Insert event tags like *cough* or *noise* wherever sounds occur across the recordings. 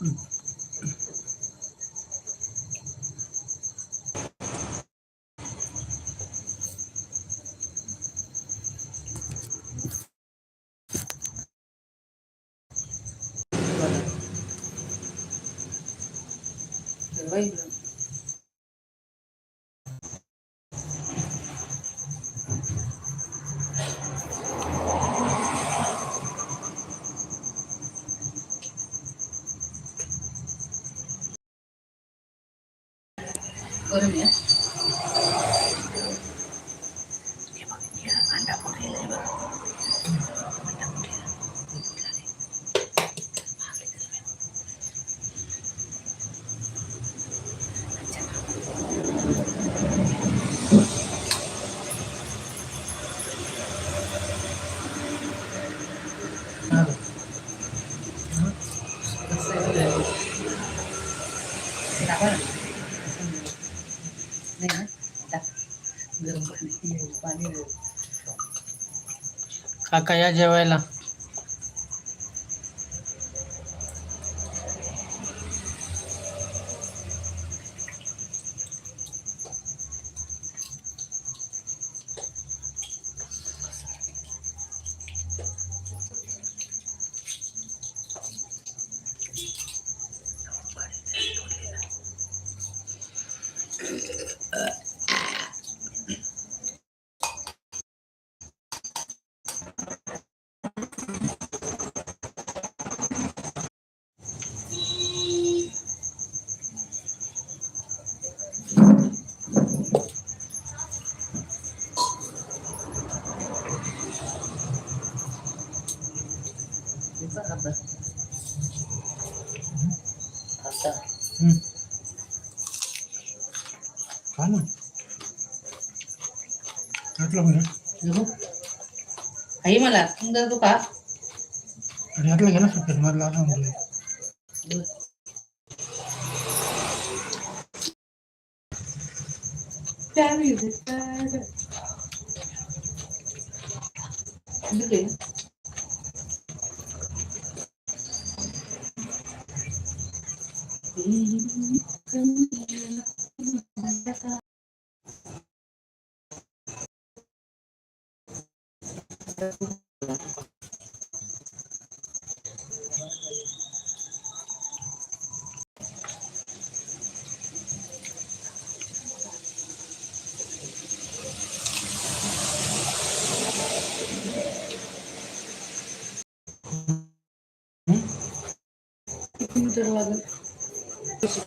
गरम आहे agora é mesmo. नाही ना? गरम पाणी काका या जेवायला आता खा ना यातलं म्हणजे बघू आई मला सुंदर तू का अरे यातलं घे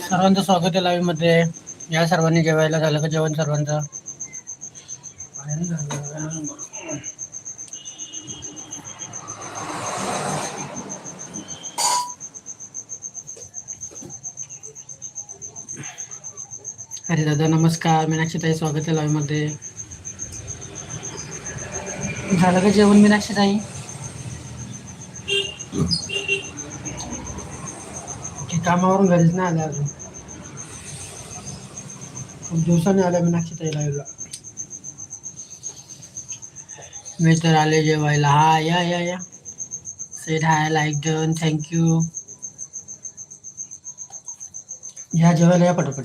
सर्वांचं स्वागत आहे लाईव्हमध्ये. या सर्वांनी जेवायला झालं का? जेवण सर्वांचं? अरे दादा नमस्कार. मीनाक्षी ताई स्वागत आहे लाईव्हमध्ये झालं का जेवण मीनाक्षी ताई की कामावरून घरीच नाही आले अजून. खूप दिवसांनी आल्या मीनाक्षी ताई लाईव्हला. मी तर आले जेवायला. हा या या या. सेट हाय लाईक डन थँक्यू या जेवायला या पटापट.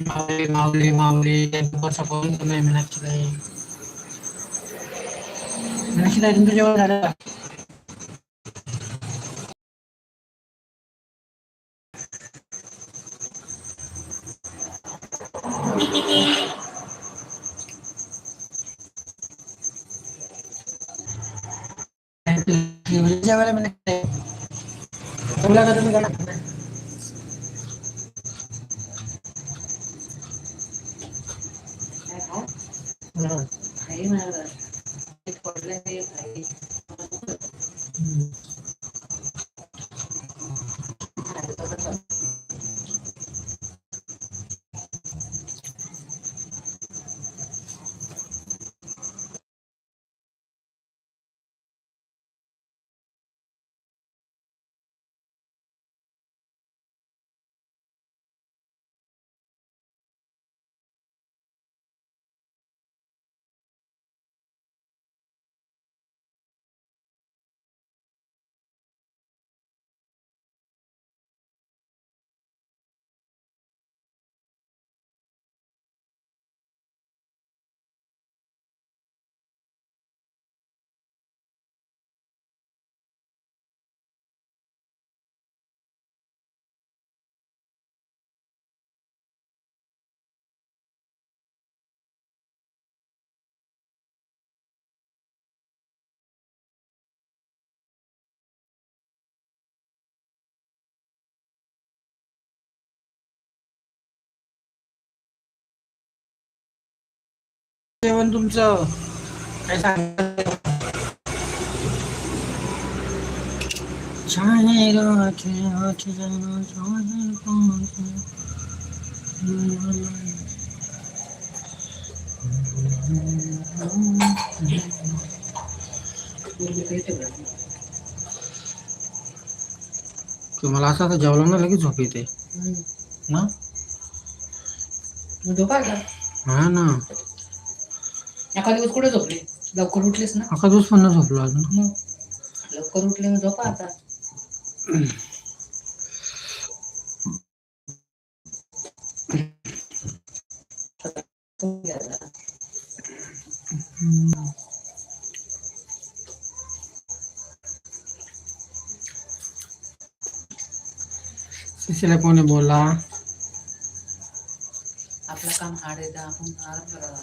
माऊली माऊली माऊली त्यांच्यावर सपोर्ट तुम्ही मीनाक्षी ताई मीनाक्षी ताई तुमचं जेवण झालं आई मला पडलं नाही भाई जेवण तुमचं? काय तुम्हाला असं आता जेवलं ना लगेच झोप येते. ना? झोपा का? हा ना. एका दिवस कुठे झोपले? लवकर उठलेस ना. अका दिवस पण झोपलो अजून. मग? लवकर उठले मग झोपा आता. सुशीला कोणी बोला आपलं काम आहे तर आपण आराम करावा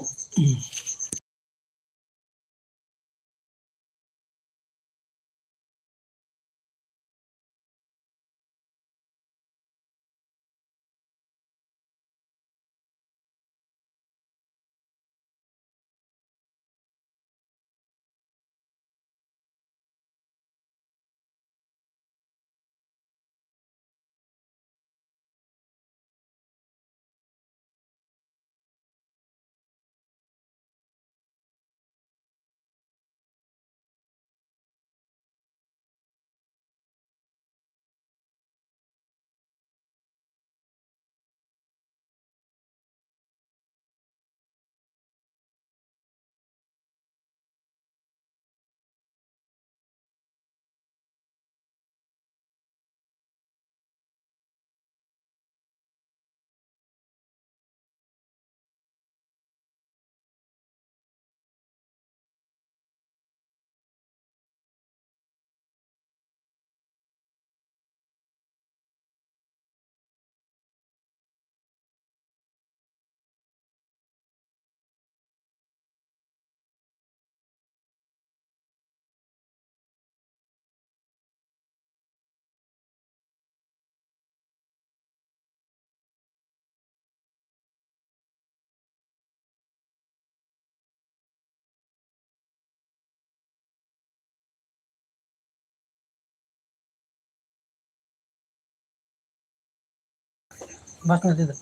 बस ना तिथं.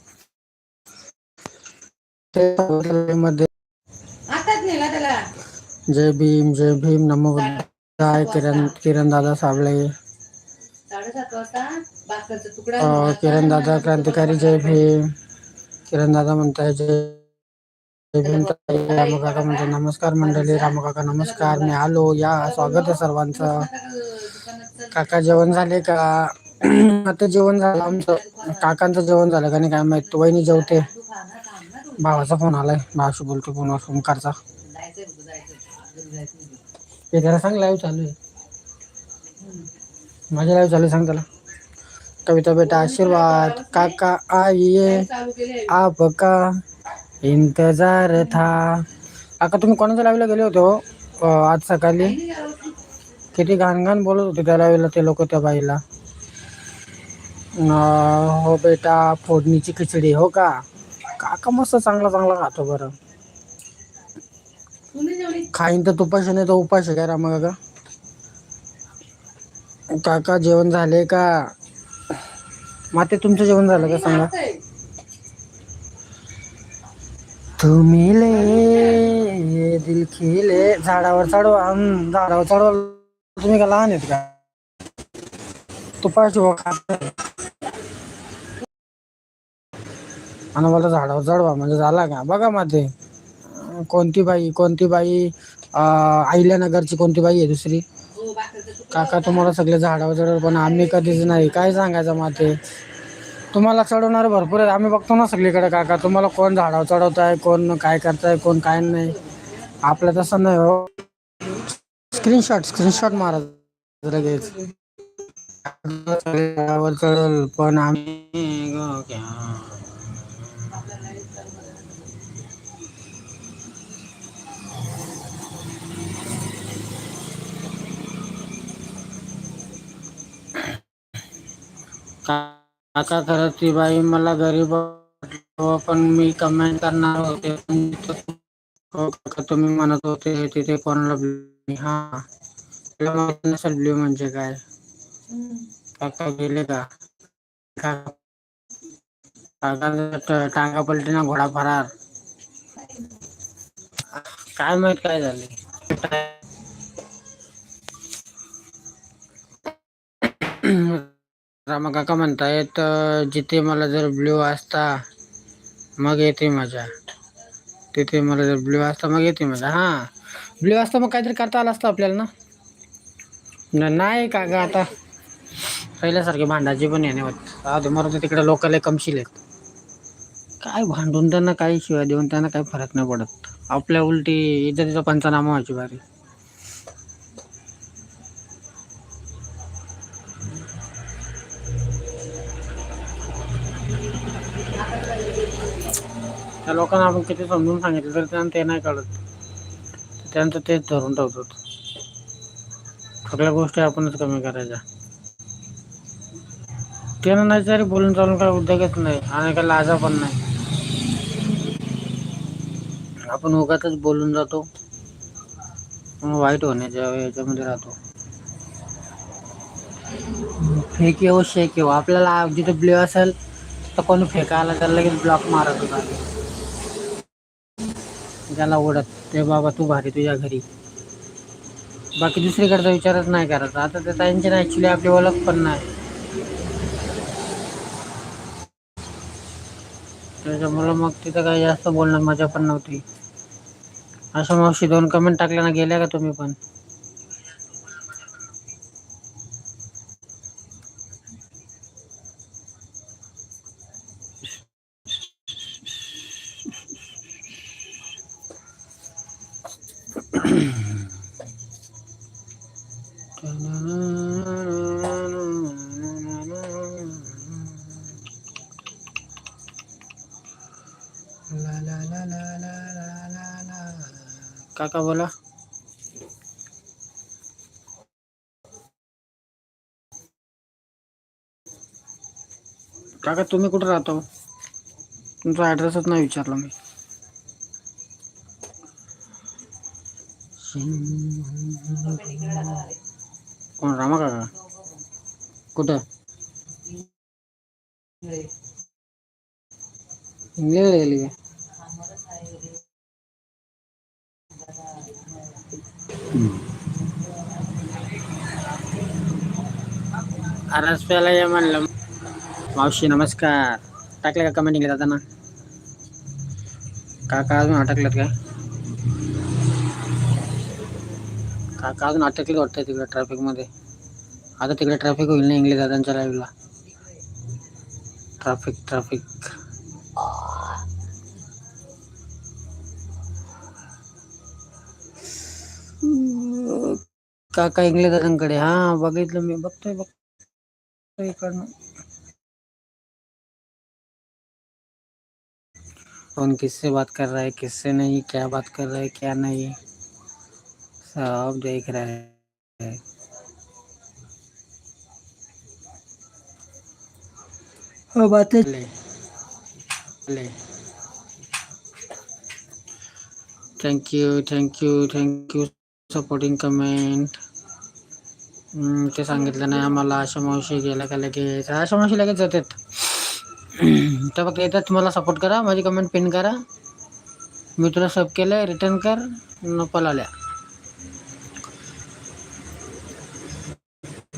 ते मध्ये आताच नेला त्याला. जय भीम जय भीम नमो बुद्धाय किरण किरण दादा साबळे साडेसात वाजता भाकरचा तुकडा अं, किरण दादा क्रांतिकारी जय भीम. किरण दादा म्हणताय जय जय भीम. ताई. रामू काका म्हणते नमस्कार मंडळी रामू काका नमस्कार. मी आलो. या स्वागत आहे सर्वांचं. काका जेवण झाले का? आता जेवण झालं आमचं काकांचं जेवण झालं का नाही काय माहीत. वहिनी जेवते. भावाचा फोन आलाय. भावाशी बोलतो फोनवर ओमकारचा जायचंय त्याला सांग लाईव्ह चालू आहे. माझ्या लाईव्ह चालू आहे, सांग त्याला. कविता बेटा आशीर्वाद. काका आइये चालू केले आपका इंतजार था. काका तुम्ही कोणाच्या लावीला गेले होते हो? आज सकाळी? किती घाण घाण बोलत होते त्या लावीला ते लोक त्या बाईला. हो बेटा फोडणीची खिचडी हो का? काका मस्त चांगला चांगला खातो बरं. खाईन तर तुपाशी नाही तर उपाशी काय रामा काका. काका जेवण झाले का? माते तुमचं जेवण झालं का? सांगा. तुम्ही ले दिल खिले झाडावर चढवा झाडावर चढवा. तुम्ही का लहान आहेत का? तुपाची खात आणि मला झाडावर चढवा म्हणजे झाला का? बघा माते कोणती बाई कोणती बाई अं, अहिल्यानगरची कोणती बाई आहे दुसरी? काका तुम्हाला सगळे झाडावर चढवलं पण आम्ही कधीच नाही. काय सांगायचं माते? तुम्हाला चढवणारे भरपूर आहेत आम्ही बघतो ना सगळीकडे काका. तुम्हाला कोण झाडावर चढवताय कोण काय करताय कोण काय नाही. आपलं तसं नाही हो. स्क्रीनशॉट स्क्रीनशॉट मारा. लगेच. झाडावर चढल पण आम्ही काका खरं ती बाई मला गरीब पण मी कमेंट करणार होते. हो काका तुम्ही म्हणत होते तिथे कोणाला blue- हा. तुला माहीत नसेल ब्ल्यू म्हणजे काय? काका गेले का? काका टांगा पलटी ना घोडा फरार. काय माहीत काय झाले? रामा काका म्हणतायत जिथे मला जर ब्ल्यू असता मग येते मजा. तिथे मला जर ब्ल्यू असता मग येते मजा. हां. ब्ल्यू असता मग काहीतरी करता आलं असतं आपल्याला ना? नाही का ग आता? पहिल्यासारखे भांडायचे पण येणे होत. राहू दे तिकडे लोकांना कमशील आहेत. काय भांडून त्यांना काही शिवाय देऊन त्यांना काही फरक नाही पडत. आपल्या उलटी इज्जतीचा पंचनामा व्हायची बारी. लोकांना आपण किती समजून सांगितलं तरी त्यांना ते नाही कळत. त्यांचं तेच धरून ठेवतात. सगळ्या गोष्टी आपणच कमी करायच्या. त्यानं नाही तरी बोलून चालून काय उद्योगच नाही आणि काय लाजा पण नाही. आपण उगातच बोलून जातो. वाईट होण्याच्या याच्यामध्ये राहतो. फेक येऊ शेक येऊ. आपल्याला जिथे ब्ल्यू असेल तर कोणी फेकायला त्याला लगेच ब्लॉक मारत होता त्याला ओढत ते बाबा तू भारी तुझ्या घरी. बाकी दुसरीकडचा विचारच नाही करायचा. आता ते त्यांची ॲक्च्युली आपली ओळख पण नाही. त्याच्यामुळं मग तिथं काही जास्त बोलणं मजा पण नव्हती. अशा मावशी दोन कमेंट टाकल्या ना गेल्या का तुम्ही पण? काका बोला? काका तुम्ही कुठं राहतो हो? तुमचा ॲड्रेसच नाही विचारला मी. कोण? रामा काका? कुठं? इंग्लंडला गेली का आरस प्याला म्हणलं. मावशी नमस्कार. टाकले का कमेंटिंग जाताना? काका अजून अटकलेत काय काका अजून अटकले वाटतं तिकडे ट्रॅफिकमध्ये आता तिकडे ट्रॅफिक होईल ना इंग्लिश दादांच्या लाईव्हला ट्रॅफिक ट्रॅफिक काका इंग्लिश दादांकडे. हां बघितलं मी. बघतोय बघ इकडनं कौन किससे बात कर रहा है किससे नहीं क्या बात कर रहा है क्या नहीं सब देख रहा है। हाँ बातें ले ले। Thank you thank you thank you supporting comment ते सांगितलं नाही आम्हाला. आशा मावशी गेला का लगेच? आशा मावशी लगेच जातात *clears throat* तर फक्त येतात तुम्हाला सपोर्ट करा. माझी कमेंट पिन करा. मी तुला सब केलं रिटर्न कर. न आल्या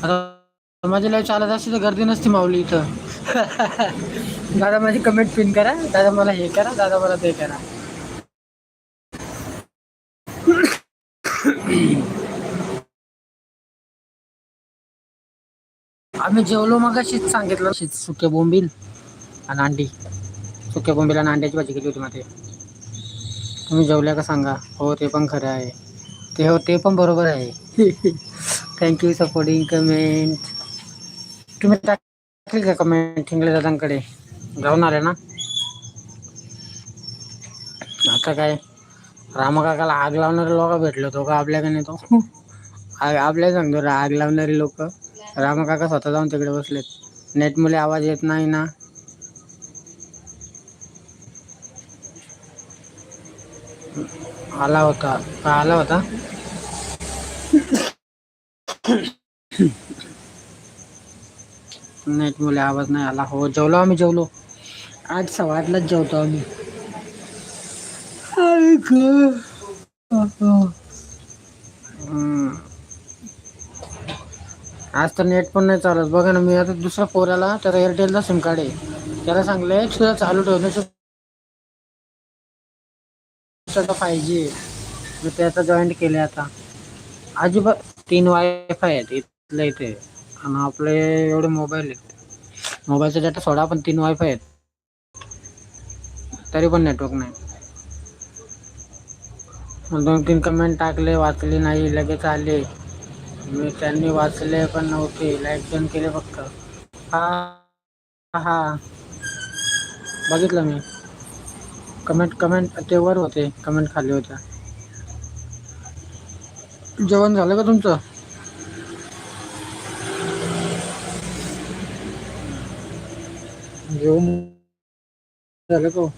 आता माझी लाईफ चालत असते तर गर्दी नसती माऊली इथं. *laughs* दादा माझी कमेंट पिन करा. दादा मला हे करा. दादा मला ते करा. आम्ही जेवलो मग अशीच सांगितलं. अशीच सुके बोंबील आणि अंडी. सुक्या बोंबील आणि अंड्याची भाजी केली होती मध्ये. तुम्ही जेवल्या का सांगा? हो ते पण खरं आहे. ते हो ते पण बरोबर आहे. थँक्यू सपोर्टिंग कमेंट तुम्ही टाकली का कमेंट ठिंगले दादांकडे? जाऊन आले ना? आता काय? रामकाकाला आग लावणारे लोक भेटले तो का आपल्याकडे तो आग आपल्या सांगतो रा- *laughs* आग लावणारी लोक? रामकाका स्वतः जाऊन तिकडे बसलेत. नेट मुले आवाज येत नाही ना. आला होता. का आला होता? नेट मुले आवाज नाही आला. हो जेवलो आम्ही जेवलो. आठ सव्वा आठलाच जेवतो आम्ही. हम्म. आज तर नेट पण नाही चालत. बघा ना मी आता दुसऱ्या पोराला त्याला एअरटेलचा सिम कार्ड आहे. त्याला सांगले तुझा चालू ठेवण्याचं फाय जी मी त्याचा जॉईंट केले आता. अजिबात तीन वायफाय आहेत इथल्या इथे. आणि आपले एवढे मोबाईल आहेत. मोबाईलचा डाटा सोडा पण तीन वायफाय आहेत. तरी पण नेटवर्क नाही. दोन तीन कमेंट टाकले वाचले नाही लगेच आले. मी त्यांनी वाचले पण नव्हते. लाईक जॉईन केले फक्त. हा हा. बघितलं मी. कमेंट कमेंट ते वर होते. कमेंट खाली होत्या. जेवण झालं का तुमचं? जेवण झालं का हो?